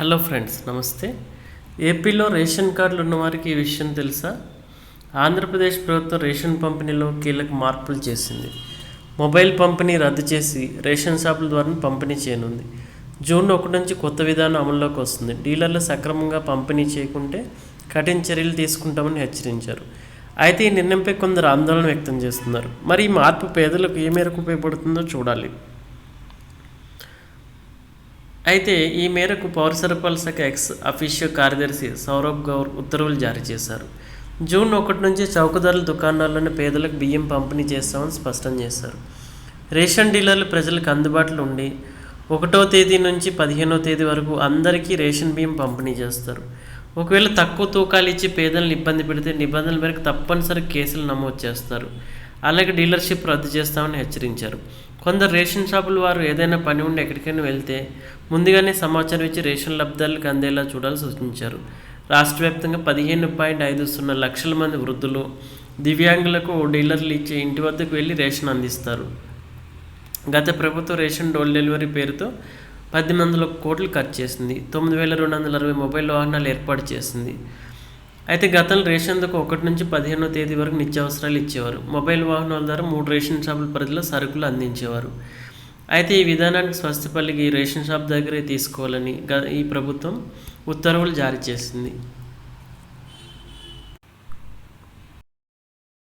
Hello friends నమస్తే. ఏపీలో ration కార్డులు ఉన్నవారికి ఈ విషయం తెలుసా? ఆంధ్రప్రదేశ్ ప్రభుత్వం రేషన్ పంపిణీలో కీలక మార్పులు చేసింది. మొబైల్ పంపిణీ రద్దు చేసి రేషన్ షాపుల ద్వారా పంపిణీ చేయనుంది. జూన్ ఒకటి నుంచి కొత్త విధానం అమల్లోకి వస్తుంది. డీలర్లు సక్రమంగా పంపిణీ చేయకుంటే కఠిన చర్యలు తీసుకుంటామని హెచ్చరించారు. అయితే ఈ నిర్ణయంపై కొందరు ఆందోళన వ్యక్తం చేస్తున్నారు. మరి ఈ మార్పు పేదలకు ఏ మేరకు ఉపయోగపడుతుందో చూడాలి. అయితే ఈ మేరకు పౌర సరఫరాల శాఖ ఎక్స్ అఫీషియో కార్యదర్శి సౌరభ్ గౌర్ ఉత్తర్వులు జారీ చేశారు. జూన్ ఒకటి నుంచి చౌకధరల దుకాణాల్లోనే పేదలకు బియ్యం పంపిణీ చేస్తామని స్పష్టం చేశారు. రేషన్ డీలర్లు ప్రజలకు అందుబాటులో ఉండి ఒకటో తేదీ నుంచి పదిహేనో తేదీ వరకు అందరికీ రేషన్ బియ్యం పంపిణీ చేస్తారు. ఒకవేళ తక్కువ తూకాలు ఇచ్చి పేదలను ఇబ్బంది పెడితే నిబంధనల మేరకు తప్పనిసరి కేసులు నమోదు చేస్తారు. అలాగే డీలర్షిప్ రద్దు చేస్తామని హెచ్చరించారు. కొందరు రేషన్ షాపుల వారు ఏదైనా పని ఉండి ఎక్కడికైనా వెళ్తే ముందుగానే సమాచారం ఇచ్చి రేషన్ లబ్ధాలకు అందేలా చూడాలని సూచించారు. రాష్ట్ర వ్యాప్తంగా పదిహేను పాయింట్ ఐదు సున్నా లక్షల మంది వృద్ధులు దివ్యాంగులకు డీలర్లు ఇచ్చే ఇంటి వద్దకు వెళ్ళి రేషన్ అందిస్తారు. గత ప్రభుత్వం రేషన్ డోర్ డెలివరీ పేరుతో పద్దెనిమిది వందల కోట్లు ఖర్చు చేసింది. తొమ్మిది వేల రెండు వందల అరవై మొబైల్ వాహనాలు ఏర్పాటు చేసింది. అయితే గతంలో దగ్గర ఒకటి నుంచి పదిహేనో తేదీ వరకు నిత్యావసరాలు ఇచ్చేవారు. మొబైల్ వాహనాల ద్వారా మూడు రేషన్ షాపుల పరిధిలో సరుకులు అందించేవారు. అయితే ఈ విధానానికి స్వస్తిపల్లికి రేషన్ షాప్ దగ్గరే తీసుకోవాలని గ ఈ ప్రభుత్వం ఉత్తర్వులు జారీ చేసింది.